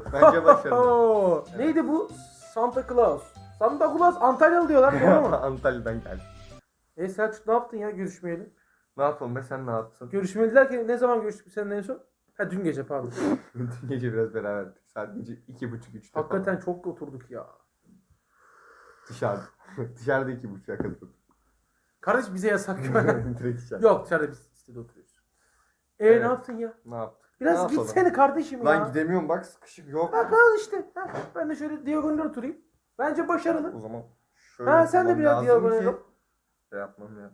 oldu. Bence başarılı. Neydi bu? Santa Claus. Santa Claus Antalyalı diyorlar doğru mu? Antalya'dan geldi. e Selçuk ne yaptın ya görüşmeyeli? Ne yapalım be sen ne yaptın? Görüşmeyeli derken ne zaman görüştük biz seninle en son? Ha dün gece pardon. Dün gece biraz beraberdik. Saat gece iki buçuk üçte Hakikaten çok oturduk ya. falan. Dışarıda. Dışarıda iki buçuğa kadar. Kardeş bize yasak. Direkt içeride. Yok dışarıda biz sitede oturuyoruz. E Evet. ne yaptın ya? Ne yaptık? Ne Biraz yapalım? gitsene kardeşim ya. Lan gidemiyorum bak sıkışık yok. Bak al işte. Ha, ben de şöyle diagonal oturayım. Bence başarılı. O zaman şöyle Ha sen de yapmam biraz lazım diagonal ki- yap. Şey yapmam ya.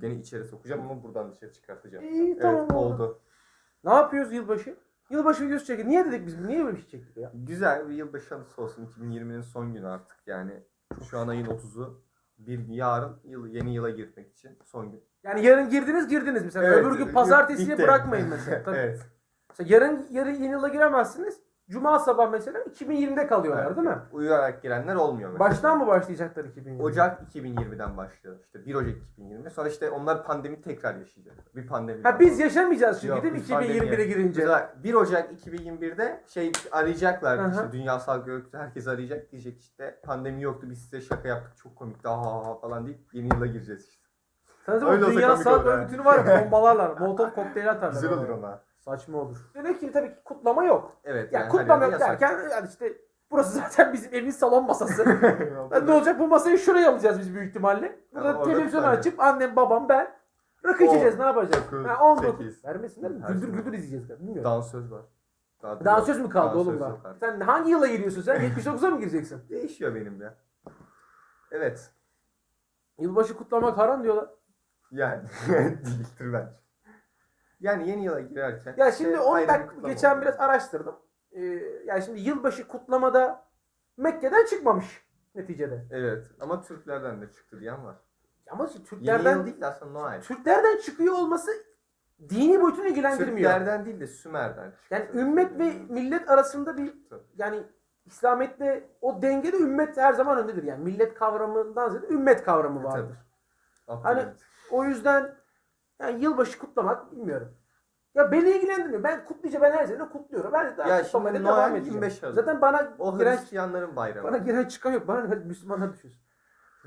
Gene içeri sokacağım ama buradan dışarı çıkartacağım. İyi Evet tamam oldu. oldu. Ne yapıyoruz yılbaşı? Yılbaşı videosu çekin. Niye dedik biz? Niye böyle bir şey çektik ya? Güzel bir yılbaşı anısı olsun. 2020'nin son günü artık yani. Şu an ayın 30'u. Bir yarın yıl, yeni yıla girmek için son gün. Yani yarın girdiniz girdiniz mesela. Evet, Öbür gün bitti. pazartesiye bırakmayın mesela. Tabii. evet. Mesela yarın, yarın yeni yıla giremezsiniz. Cuma sabah mesela 2020'de kalıyorlar Evet. değil mi? Uyuyarak girenler olmuyor mesela. Baştan mı başlayacaklar 2020? Ocak 2020'den başlıyor. İşte 1 Ocak 2020. Sonra işte onlar pandemi tekrar yaşayacak. Bir pandemi. Ha daha biz sonra. yaşamayacağız çünkü Yok, değil mi biz pandemi 2021'e girince? Mesela 1 Ocak 2021'de şey arayacaklar Hı işte Dünya Sağlık Örgütü herkes arayacak diyecek işte pandemi yoktu biz size şaka yaptık çok komikti ha ha ha falan deyip yeni yıla gireceğiz işte. Sana Öyle o olsa Dünya komik Sağlık olur ha. Örgütü'nü var ya bombalarlar. Molotov kokteyli atarlar. Güzel olur ona. Saçma olur. Demek ki tabii ki kutlama yok. Evet Ya yani kutlama yok yasak. derken yani işte burası zaten bizim evin salon masası. Yani ne olacak bu masayı şuraya alacağız biz büyük ihtimalle. Burada Ya orada televizyon açıp annem babam ben rakı içeceğiz ne yapacağız? dokuz, Ha, 19. sekiz. Vermesinler mi? Güldür şey. güldür izleyeceğiz. Bilmiyorum. Dansöz var. Daha Dansöz mü kaldı Dansöz oğlum artık. Sen hangi yıla giriyorsun sen? 79'a mı gireceksin? Değişiyor benim ya. Evet. Yılbaşı kutlamak haram diyorlar. Yani değildir bence. Yani yeni yıla girerken. Ya şimdi onu ben geçen biraz araştırdım. Ee, yani şimdi yılbaşı kutlamada Mekke'den çıkmamış neticede. Evet ama Türklerden de çıktı diyen var. Ama Yeni Türklerden yıl değil de aslında Noel. Türklerden çıkıyor olması dini boyutunu ilgilendirmiyor. Türklerden değil de Sümer'den çıktı. Yani ümmet ve millet arasında bir yani İslamiyet'te o dengede ümmet her zaman öndedir. Yani millet kavramından ziyade ümmet kavramı E, vardır. tabii. Hani-. O yüzden yani yılbaşı kutlamak bilmiyorum. Ya beni ilgilendirmiyor. Ben kutlayacağım ben her sene kutluyorum. Ben de Ya kutlamaya şimdi da devam Noel edeceğim. 25 Aralık. Zaten bana o giren Hristiyanların bayramı. bana giren çıkan yok. Bana Müslümanlar düşüyorsun.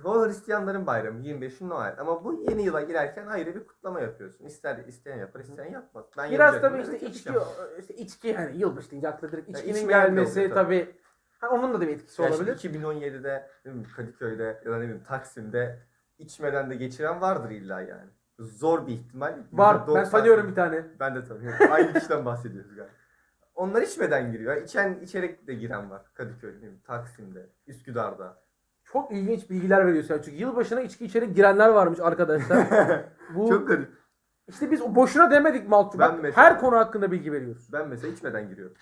O Hristiyanların bayramı 25 Noel. Ama bu yeni yıla girerken ayrı bir kutlama yapıyorsun. İster isteyen yapar, isteyen yapmaz. Ben Biraz yapacağım, tabii işte içki, yapacağım. işte içki yani yılbaşı deyince akla direkt Ya içkinin gelmesi oluyor tabii. Ha, onun da bir etkisi Ya şimdi olabilir. 2017'de ne bileyim, Kadıköy'de ya da ne bileyim Taksim'de içmeden de geçiren vardır illa yani. Zor bir ihtimal. Var. Ben %90 tanıyorum bir tane. Ben de tanıyorum. Aynı kişiden bahsediyoruz galiba. Onlar içmeden giriyor. İçen, içerek de giren var. Kadıköy'de, Taksim'de, Üsküdar'da. Çok ilginç bilgiler veriyor Selçuk. Yılbaşına içki içerek girenler varmış arkadaşlar. Bu Çok garip. işte biz boşuna demedik Malçu. Ben mesela- her konu hakkında bilgi veriyoruz. Ben mesela içmeden giriyorum.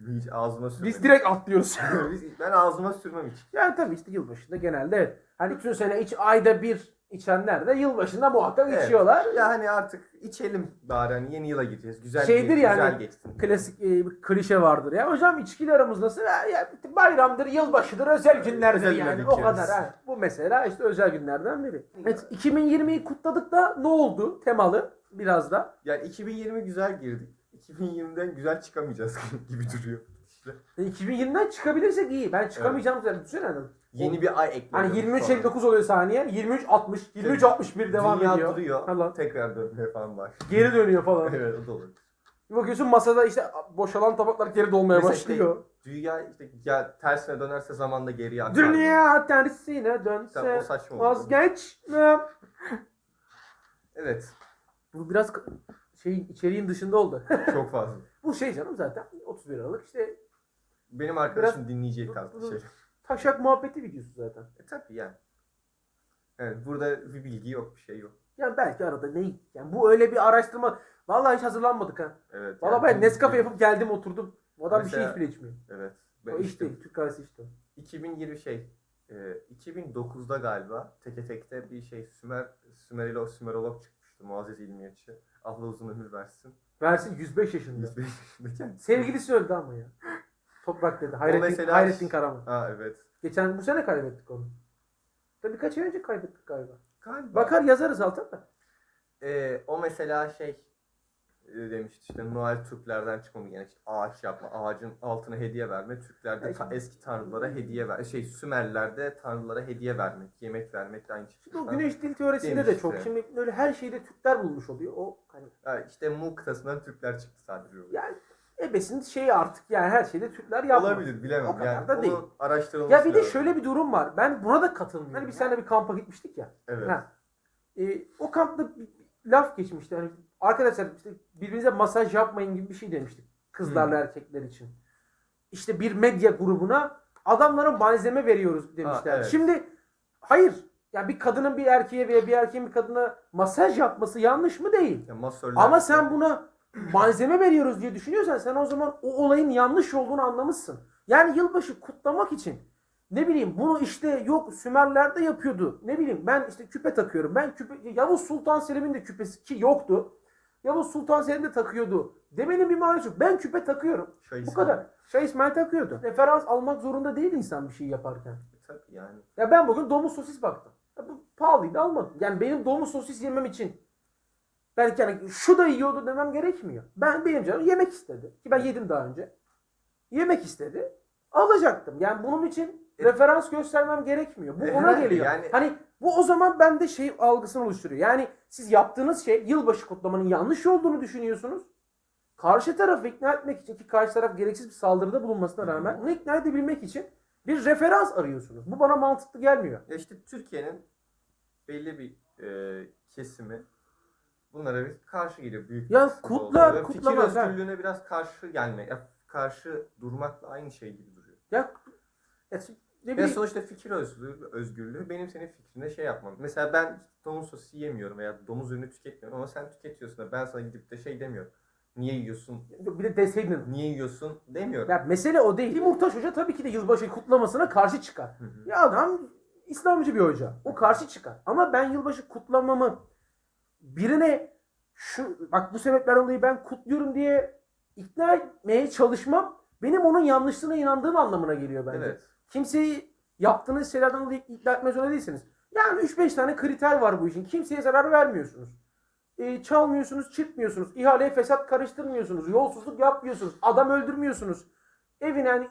Hiç ağzıma sürmem. Biz direkt atlıyoruz. Biz- ben ağzıma sürmem hiç. yani tabii işte yılbaşında genelde evet. Hani bütün sene iç ayda bir içenler de yılbaşında muhakkak Evet. içiyorlar. Ya hani artık içelim bari hani yeni yıla gireceğiz. Güzel Şeydir bir, yani, güzel geçsin. Klasik e, bir klişe vardır ya. Hocam içkiyle aramız nasıl? Ya, ya bayramdır, yılbaşıdır, özel günlerdir Özel yani. O kadar. Ha. Bu mesela işte özel günlerden biri. Evet 2020'yi kutladık da ne oldu temalı biraz da. Yani 2020 güzel girdik. 2020'den güzel çıkamayacağız gibi duruyor. E, 2020'den çıkabilirsek iyi. Ben çıkamayacağım zaten. Düşünsene. hani. yeni bir ay ekledik. Hani 23.59 oluyor saniye. 23.60, 23.61 devam Dünya ediyor. duruyor. Allah. Tekrar dönmeye falan var. Geri dönüyor falan. evet o da olur. Bir bakıyorsun masada işte boşalan tabaklar geri dolmaya Mesela başlıyor. işte dünya işte ya tersine dönerse zamanda geriye akar. Dünya tersine dönse Tabii o saçma olur. vazgeçmem. Evet. Bu biraz şey içeriğin dışında oldu. Çok fazla. Bu şey canım zaten 31 Aralık işte Benim arkadaşım dinleyeceği tarzı Biraz- şey. taşak muhabbeti videosu zaten. E tabii yani. Evet burada bir bilgi yok bir şey yok. Yani belki arada ne yani bu öyle bir araştırma. Vallahi hiç hazırlanmadık ha. Evet. Vallahi yani ben Nescafe yapıp geldim oturdum. O adam bir şey Mesela- hiç bile içmiyor. Evet. Ben O içtim. içti. Türk kahvesi içti. 2020 şey e, 2009'da galiba teke tekte bir şey Sümer Sümerolog, Sümerolog çıkmıştı Muazzez İlmiyatçı. Allah uzun ömür versin. Versin 105 yaşında. 105 yaşında kendisi. Sevgilisi öldü ama ya. Toprak dedi. Hayrettin, mesela- Hayrettin Karaman. Ha evet. Geçen bu sene kaybettik onu. Tabii birkaç ay önce kaybettik galiba. Galiba. Bakar yazarız altına da. E, o mesela şey e, demişti işte Noel Türklerden çıkmamı yani işte ağaç yapma, ağacın altına hediye verme, Türklerde ta- eski tanrılara hediye ver, şey Sümerlerde tanrılara hediye vermek, yemek vermek de aynı şey. Bu güneş dil teorisinde de Demişti. çok. Şimdi öyle her şeyde Türkler bulmuş oluyor. O hani Ha, işte Mu kıtasından Türkler çıktı sadece. yani ebesin şeyi artık yani her şeyde Türkler yapmaz. Olabilir bilemem. O kadar yani da değil. araştırılması Ya bir de lazım. şöyle bir durum var. Ben buna da katılmıyorum. Hani biz seninle bir kampa gitmiştik ya. Evet. Ha. Ee, o kampta laf geçmişti. Hani arkadaşlar işte birbirinize masaj yapmayın gibi bir şey demiştik. Kızlarla Hı. erkekler için. İşte bir medya grubuna adamlara malzeme veriyoruz demişler. Ha, evet. Şimdi hayır. Ya bir kadının bir erkeğe veya bir erkeğin bir kadına masaj yapması yanlış mı değil? Ya masörler- Ama sen buna malzeme veriyoruz diye düşünüyorsan sen o zaman o olayın yanlış olduğunu anlamışsın. Yani yılbaşı kutlamak için ne bileyim bunu işte yok Sümerler de yapıyordu. Ne bileyim ben işte küpe takıyorum. Ben küpe Yavuz Sultan Selim'in de küpesi ki yoktu. Yavuz Sultan Selim de takıyordu. Demenin bir manası yok. Ben küpe takıyorum. Şah Bu kadar. Şah İsmail takıyordu. Referans almak zorunda değil insan bir şey yaparken. Tabii yani. Ya ben bugün domuz sosis baktım. Ya bu pahalıydı almadım. Yani benim domuz sosis yemem için ben yani şu da yiyordu demem gerekmiyor. Ben benim canım yemek istedi. Ki ben yedim daha önce. Yemek istedi. Alacaktım. Yani bunun için E- referans göstermem gerekmiyor. Bu E, ona geliyor. yani- Hani bu o zaman bende şey algısını oluşturuyor. Yani siz yaptığınız şey yılbaşı kutlamanın yanlış olduğunu düşünüyorsunuz. Karşı tarafı ikna etmek için ki karşı taraf gereksiz bir saldırıda bulunmasına rağmen onu ikna edebilmek için bir referans arıyorsunuz. Bu bana mantıklı gelmiyor. Ya işte Türkiye'nin belli bir e, kesimi bunlara bir karşı geliyor. Büyük bir Ya kısmı kutlar, oluyor. kutlamaz, Fikir özgürlüğüne biraz karşı gelmek, ya karşı durmakla aynı şey gibi duruyor. Ya, ya ne bileyim, sonuçta fikir özgürlüğü, özgürlüğü benim senin fikrine şey yapmam. Mesela ben domuz sosu yemiyorum veya domuz ürünü tüketmiyorum ama sen tüketiyorsun da ben sana gidip de şey demiyorum. Niye yiyorsun? bir de deseydin. Niye yiyorsun demiyorum. Ya mesele o değil. Timurtaş Hoca tabii ki de yılbaşı kutlamasına karşı çıkar. Hı hı. Ya adam İslamcı bir hoca. O karşı çıkar. Ama ben yılbaşı kutlamamı birine şu bak bu sebeplerden dolayı ben kutluyorum diye ikna etmeye çalışmam benim onun yanlışlığına inandığım anlamına geliyor bence. Evet. Kimseyi yaptığınız şeylerden dolayı ikna etmez zorunda değilsiniz. Yani 3-5 tane kriter var bu işin. Kimseye zarar vermiyorsunuz. Ee, çalmıyorsunuz, çırpmıyorsunuz. İhaleye fesat karıştırmıyorsunuz. Yolsuzluk yapmıyorsunuz. Adam öldürmüyorsunuz. Evine hani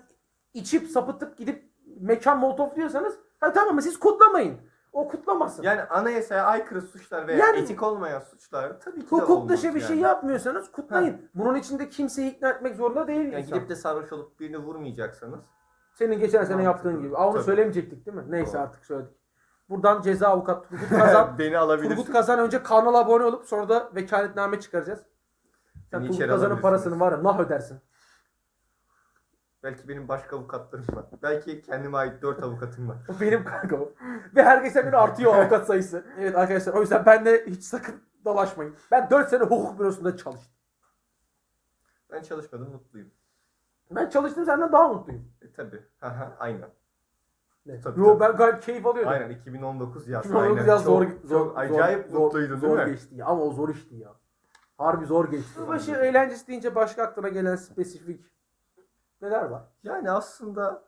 içip sapıtıp gidip mekan molotofluyorsanız ha tamam mı siz kutlamayın. O kutlamasın. Yani anayasaya aykırı suçlar veya Yani- etik olmayan suçlar tabii ki de Hukuk olmaz dışı bir şey yani. yapmıyorsanız kutlayın. Bunun içinde kimseyi ikna etmek zorunda değil Yani insan. gidip de sarhoş olup birini vurmayacaksanız Senin geçen sene Mantıklı. yaptığın gibi. Aa, onu Tabii. söylemeyecektik değil mi? Neyse Doğru. artık söyledik. Buradan ceza avukat Turgut Kazan. beni alabilirsin. Turgut Kazan önce kanala abone olup sonra da vekaletname çıkaracağız. Sen Beni Turgut içeri Kazan'ın alabilirsiniz. parasını var ya nah ödersin. Belki benim başka avukatlarım var. Belki kendime ait 4 avukatım var. O benim kanka o. Ve her geçen gün artıyor avukat sayısı. Evet arkadaşlar o yüzden ben de hiç sakın dalaşmayın. Ben 4 sene hukuk bürosunda çalıştım. Ben çalışmadım mutluyum. Ben çalıştım senden daha mutluyum. E tabi. Aynen. Ne? Tabii, Yo tabii. ben gayet keyif alıyordum. Aynen 2019 yaz. 2019 aynen. yaz zor, çok, zor, çok acayip zor, mutluydun zor, değil mi? geçti ya. Ama o zor işti ya. Harbi zor geçti. Yılbaşı eğlencesi deyince başka aklına gelen spesifik neler var? Yani aslında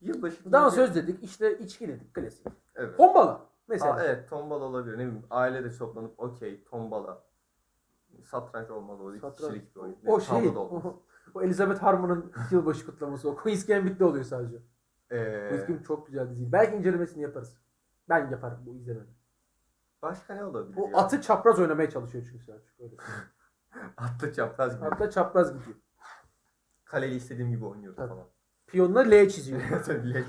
yılbaşı Daha söz dedik, işte içki dedik, klasik. Evet. Tombala mesela. Aa, evet tombala olabilir. Ne bileyim aile de toplanıp okey tombala. Satranç olmalı o Satranç. kişilik bir oyun. O Ne, şey, o, o Elizabeth Harmon'ın yılbaşı kutlaması. O Queen's Gambit'te oluyor sadece. Ee, Queen's Gambit çok güzel dizi. Belki incelemesini yaparız. Ben yaparım bu izlemeni. başka ne olabilir O ya? atı çapraz oynamaya çalışıyor çünkü Selçuk. Öyle. Atlı çapraz gibi. Hatta çapraz gidiyor. Kaleyi istediğim gibi oynuyordu Tabii. falan. Piyonla L çiziyor. Tabii leş.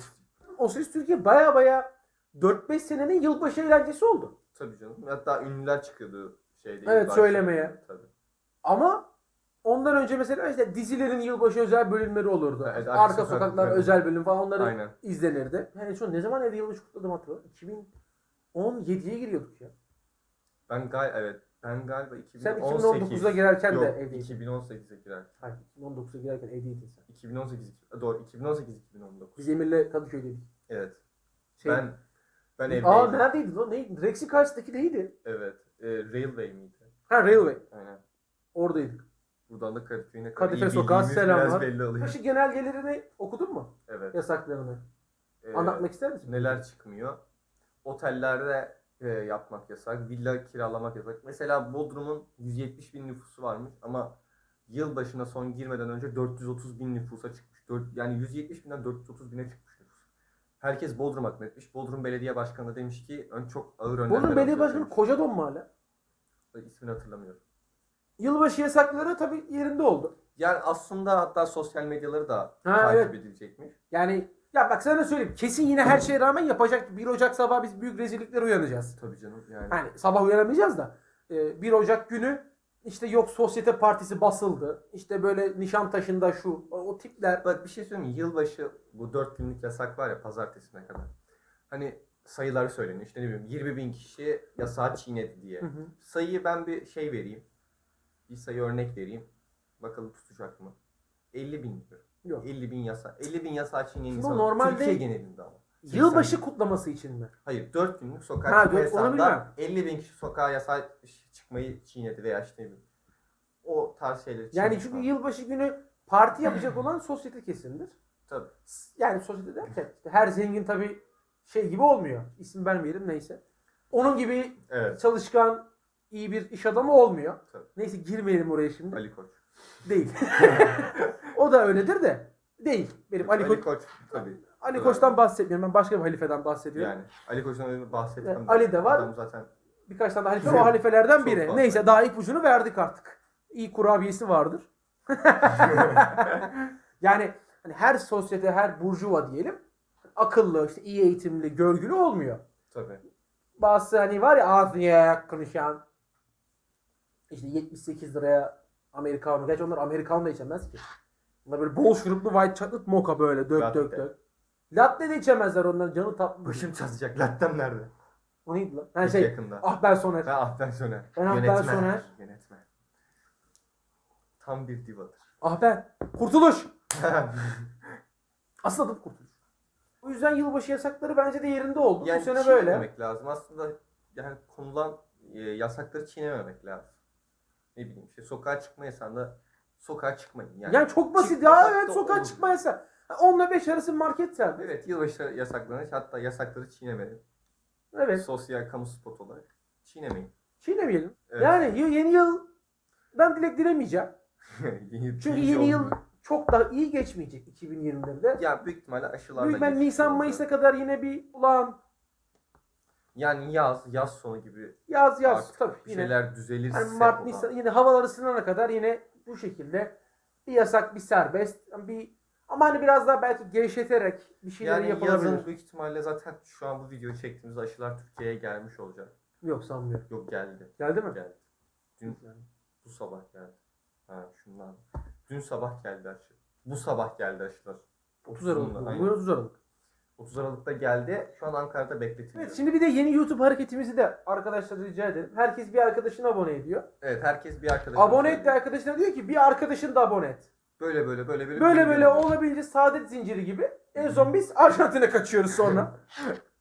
o ses Türkiye baya baya 4-5 senenin yılbaşı eğlencesi oldu. Tabii canım. Hatta ünlüler çıkıyordu şeyde. Evet, yılbaşı. söylemeye. Tabii. Ama ondan önce mesela işte dizilerin yılbaşı özel bölümleri olurdu. Evet, Arka, Arka Sokaklar Sokaklar. özel bölüm falan onları Aynen. izlenirdi. Yani şu ne zaman evde yılbaşı kutladım hatırlıyorum. 2017'ye giriyorduk ya. Ben gal evet. Ben galiba 2018. Sen 2019'a girerken Yok, de evdeydin. 2018'e girerken. Hayır 2019'a girerken evdeydin sen. 2018 doğru 2018 2019. Biz Emir'le Kadıköy'deydik. Evet. Şey, Ben ben evdeydim. Aa neredeydi lan? Neydi? Rex'in karşısındaki neydi? Evet. E, Railway miydi? Ha Railway. Aynen. Oradaydık. Buradan da Kadıköy'üne Kadife Sokağı selamlar. Belli oluyor. Başı genelgelerini okudun mu? Evet. Yasaklarını. Ee, Anlatmak ister misin? Neler çıkmıyor? Otellerde e, yapmak yasak. Villa kiralamak yasak. Mesela Bodrum'un 170 bin nüfusu varmış ama yıl başına son girmeden önce 430 bin nüfusa çıkmış. Dört- yani 170 binden 430 bine çıkmış nüfus. Herkes Bodrum akmetmiş. Bodrum Belediye Başkanı da demiş ki ön çok ağır önlemler Bodrum Belediye Başkanı demiş. Kocadon mu hala? İsmini hatırlamıyorum. Yılbaşı yasakları tabii yerinde oldu. Yani aslında hatta sosyal medyaları da Ha, takip evet. edilecekmiş. Yani ya bak sana söyleyeyim. Kesin yine her şeye rağmen yapacak. 1 Ocak sabah biz büyük rezilliklere uyanacağız. Tabii canım yani. Yani sabah uyanamayacağız da. e, 1 Ocak günü işte yok sosyete partisi basıldı. İşte böyle Nişantaşı'nda şu. O, o tipler. Bak bir şey söyleyeyim mi? Yılbaşı bu 4 günlük yasak var ya pazartesine kadar. Hani sayıları söyleniyor. İşte ne bileyim 20 bin kişi yasağı çiğnedi diye. Hı hı. Sayıyı ben bir şey vereyim. Bir sayı örnek vereyim. Bakalım tutacak mı? 50 bin diyor. Yok. 50 bin yasa. 50 bin yasağı çiğneyen Şimdi insan. o normalde- Türkiye genelinde ama. Yılbaşı kutlaması için mi? Hayır 4 günlük sokağa Ha, çıkma dört- onu yasağında bilmem. 50 bin kişi sokağa yasağı çıkmayı çiğnedi veya işte ne bileyim. O tarz şeyleri Yani çiğnemiş çünkü falan. yılbaşı günü parti yapacak olan sosyete kesimdir. Tabii. Yani sosyete derken işte her zengin tabii şey gibi olmuyor. İsim vermeyelim neyse. Onun gibi Evet. çalışkan iyi bir iş adamı olmuyor. Tabii. Neyse girmeyelim oraya şimdi. Ali Koç. Değil. o da öyledir de değil. Benim Ali, Ali Koç, Koç tabii. Ali Koç'tan bahsetmiyorum. Ben başka bir halifeden bahsediyorum. Yani Ali Koç'tan bahsetmem. Evet, Ali de var. Adam zaten Birkaç tane halife o halifelerden biri. fazla. Neyse daha ipucunu verdik artık. İyi kurabiyesi vardır. yani hani her sosyete, her burjuva diyelim akıllı, işte iyi eğitimli, görgülü olmuyor. tabii. Bazısı hani var ya ağzına konuşan işte 78 liraya Amerikanı. Gerçi onlar Amerikanı da içemez ki. Onlar böyle bol şuruplu white chocolate mocha böyle dök Latte. dök dök. Latte de içemezler onların canı tatlı. Başım çatacak. Lattem nerede? O neydi lan? Ha Çok şey, yakında. ah ben Soner. Ben Ahben Soner. Ben Ahben Yönetmen. Soner. Yönetmen. Tam bir divadır. Ah ben. Kurtuluş. Asıl adı kurtuluş. O yüzden yılbaşı yasakları bence de yerinde oldu. yani Bu sene böyle. çiğnememek lazım. Aslında yani konulan e, yasakları çiğnememek lazım. Ne bileyim işte sokağa çıkma yasağında sokağa çıkmayın. Yani, Yani çok basit ya. Evet sokağa olur. çıkma yasağı. 10 ile 5 arası market serbest. Evet yılbaşı yasaklarını hatta yasakları çiğnemeyin. Evet. Sosyal kamu spot olarak çiğnemeyin. Çiğnemeyelim. Evet. Yani yeni yıldan dilek dilemeyeceğim. Yeni- Çünkü yeni yıl olmuyor. çok daha iyi geçmeyecek 2020'de. Ya büyük ihtimalle aşılarla Büyük ben Nisan. Mayıs'a kadar yine bir ulan Yani yaz, yaz sonu gibi yaz yaz tabii yine. şeyler düzelirse Yani Mart Nisan yine havalar ısınana kadar yine bu şekilde bir yasak bir serbest bir ama hani biraz daha belki gevşeterek bir şeyler Yani yapılabilir. yazın büyük ihtimalle zaten şu an bu videoyu çektiğimizde aşılar Türkiye'ye gelmiş olacak. Yok sanmıyorum. Yok geldi. Geldi mi? Geldi. Dün bu sabah geldi. Ha şundan. Dün sabah geldi aşı. Bu sabah geldi aşılar. 30 Aralık. Bununla, Bu aynen. Bu 30 Aralık. 30 Aralık'ta geldi. Şu an Ankara'da bekletiliyor. Evet şimdi bir de yeni YouTube hareketimizi de arkadaşlar rica edelim. Herkes bir arkadaşını abone ediyor. Evet herkes bir arkadaşına Abone et de arkadaşına diyor ki bir arkadaşını da abone et. Böyle böyle böyle böyle. Böyle böyle olabildiğince saadet zinciri gibi. En son biz Arjantin'e kaçıyoruz sonra.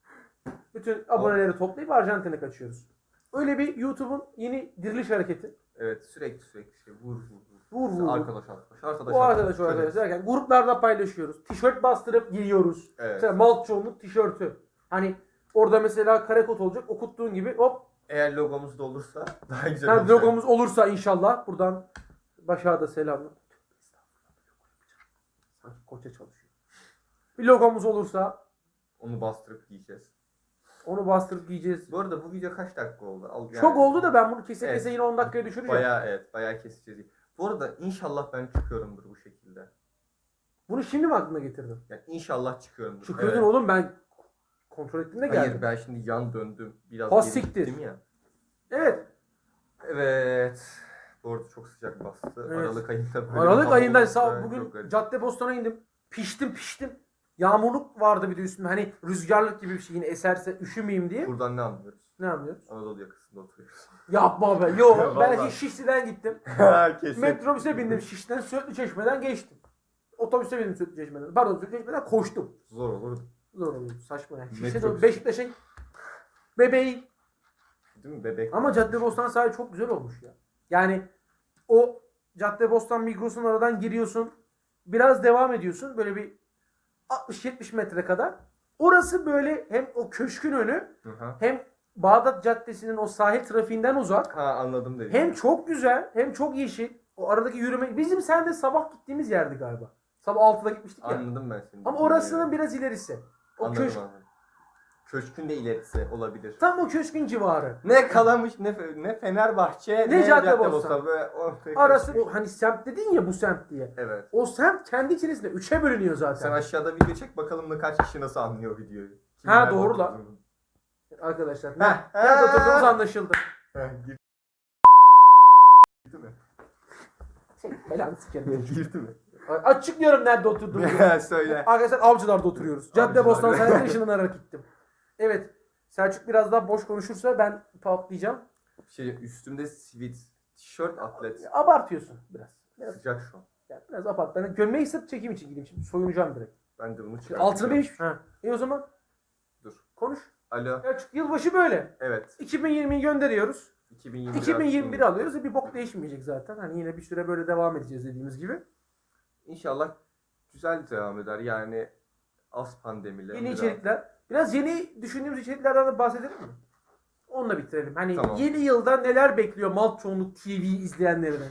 Bütün aboneleri toplayıp Arjantin'e kaçıyoruz. Öyle bir YouTube'un yeni diriliş hareketi. Evet sürekli sürekli şey vur vur vur. Vur vur. Arkadaş arkadaş. Arkadaş O arkadaş Şöyle. arkadaş derken gruplarda paylaşıyoruz. Tişört bastırıp giyiyoruz. Evet. Mesela malt çoğunluk tişörtü. Hani orada mesela kare kod olacak. Okuttuğun gibi hop. Eğer logomuz da olursa daha güzel olacak. logomuz olursa inşallah buradan Başak'a da selamlar. Sanki koça çalışıyor. Bir logomuz olursa Onu bastırıp giyeceğiz. onu bastırıp giyeceğiz. Bu arada bu video kaç dakika oldu? Al- yani Çok oldu da ben bunu kese Evet. kese yine 10 dakikaya düşüreceğim. Bayağı evet bayağı keseceğiz. Bu arada inşallah ben çıkıyorumdur bu şekilde. Bunu şimdi mi aklına getirdin? Yani inşallah çıkıyorumdur. Çıkıyordun Evet. oğlum ben kontrol ettim de geldim. Hayır ben şimdi yan döndüm. Biraz Ha, siktir. ya. Evet. Evet. Bu arada çok sıcak bastı. Evet. Aralık ayında böyle Aralık ayında sağ bugün. Cadde Bostan'a indim. Piştim piştim. Yağmurluk vardı bir de üstümde. Hani rüzgarlık gibi bir şey yine eserse üşümeyeyim diye. Buradan ne anlıyoruz? Ne anlıyoruz? Anadolu yakasında oturuyoruz. Yapma be. Yo ben Vallahi. Şişli'den gittim. Kesin. Metrobüse bindim Şişli'den Söğütlü Çeşme'den geçtim. Otobüse bindim Söğütlü Çeşme'den. Pardon Söğütlü Çeşme'den koştum. Zor olur. Zor oluyor. Saçma yani. Şişli'de Metrobüs. Beşiktaş'a bebeği Değil mi? Bebek. Ama Caddebostan sahili çok güzel olmuş ya. Yani o Caddebostan Migros'un aradan giriyorsun. Biraz devam ediyorsun. Böyle bir 60-70 metre kadar. Orası böyle hem o köşkün önü Hı hı. hem Bağdat Caddesi'nin o sahil trafiğinden uzak. Ha anladım dedim. Hem çok güzel hem çok yeşil. O aradaki yürüme. Bizim sen de sabah gittiğimiz yerdi galiba. Sabah 6'da gitmiştik ya. Anladım ben seni. Ama orasının biraz ilerisi. O Anladım, köşk. anladım. Köşkün de ilerisi olabilir. Tam o köşkün civarı. Ne Kalamış ne Fe- ne Fenerbahçe Ne Caddebostan. Böyle o- Arası o hani semt dedin ya bu semt diye. Evet. O semt kendi içerisinde üçe bölünüyor zaten. Sen aşağıda video çek bakalım da kaç kişi nasıl anlıyor videoyu. Ha, doğru lan. Arkadaşlar. Heh, Ne? Nerede oturduğumuz anlaşıldı. Girdi mi? Şey, belanı sikerim. Girdi mi? Açıklıyorum nerede oturduğumuzu. Söyle. Arkadaşlar Avcılar'da oturuyoruz. Caddebostan Avcılar. Sanayi ışınlanarak gittim. Evet. Selçuk biraz daha boş konuşursa ben patlayacağım. Şey üstümde sivit tişört atlet. Abartıyorsun biraz. Biraz, Sıcak şu an. yani biraz abart. Ben gömleği sırf çekim için gideyim şimdi. Soyunacağım direkt. Ben de bunu çıkartacağım. Altını benim. Ha. E o zaman Dur. konuş. Alo. Selçuk yılbaşı böyle. Evet. 2020'yi gönderiyoruz. 2021. 2021 alıyoruz. E bir bok değişmeyecek zaten. Hani yine bir süre böyle devam edeceğiz dediğimiz gibi. İnşallah güzel devam eder. Yani az pandemiyle. Yeni içerikler. Biraz yeni düşündüğümüz içeriklerden de bahsedelim mi? Onunla bitirelim. Hani Tamam. yeni yılda neler bekliyor mal çoğunluk TV izleyenlerine?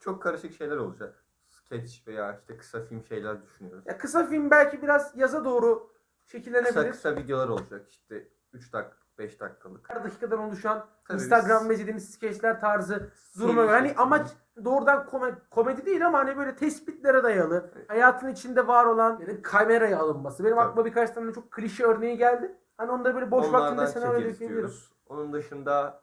Çok karışık şeyler olacak. Sketch veya işte kısa film şeyler düşünüyoruz. Ya kısa film belki biraz yaza doğru şekillenebilir. Kısa kısa videolar olacak. İşte 3 dakikalık, 5 dakikalık. Her dakikadan oluşan Tabii Instagram biz- ve izlediğimiz skeçler tarzı duruma göre. Hani amaç doğrudan komedi, komedi değil ama hani böyle tespitlere dayalı. Hayatın içinde var olan yani kameraya alınması. Benim Tabii. aklıma birkaç tane çok klişe örneği geldi. Hani onda böyle boş Onlardan vaktinde senaryo dökebiliriz. Onun dışında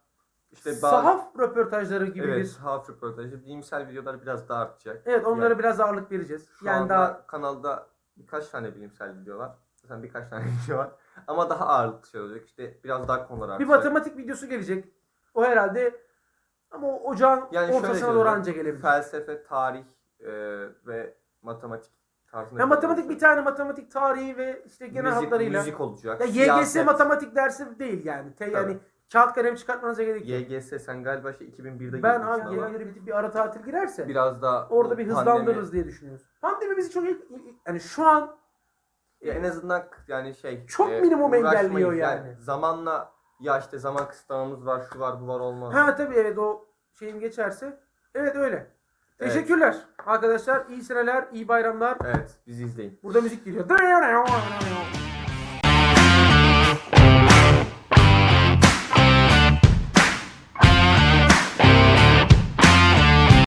işte bazı Sahaf röportajları gibi evet, bir. sahaf röportajı, bilimsel videolar biraz daha artacak. Evet onlara Yani biraz ağırlık vereceğiz. Şu yani anda daha kanalda birkaç tane bilimsel video var. Zaten birkaç tane video var. Ama daha ağırlıklı şey olacak. İşte biraz daha konular bir artacak. matematik videosu gelecek. O herhalde ama o ocağın Yani şöyle ortasına doğru anca gelebilir. Felsefe, tarih e, ve matematik tarzında. Ya matematik bir tane matematik tarihi ve işte genel müzik, hatlarıyla. Müzik olacak. Ya YGS siyaset. matematik dersi değil yani. Te, yani kağıt kalem çıkartmanıza gerek yok. YGS sen galiba şey 2001'de Ben girmişsin abi yeni bitip bir ara tatil girerse biraz daha orada bu bir hızlandırırız diye düşünüyoruz. Pandemi bizi çok yani şu an Ya en azından yani şey Çok minimum uğraşmayız. engelliyor yani. Zamanla ya işte zaman kısıtlamamız var, şu var, bu var olmaz. ha tabii evet o şeyin geçerse. Evet öyle. Evet. Teşekkürler arkadaşlar. İyi seneler, iyi bayramlar. Evet, bizi izleyin. Burada müzik geliyor.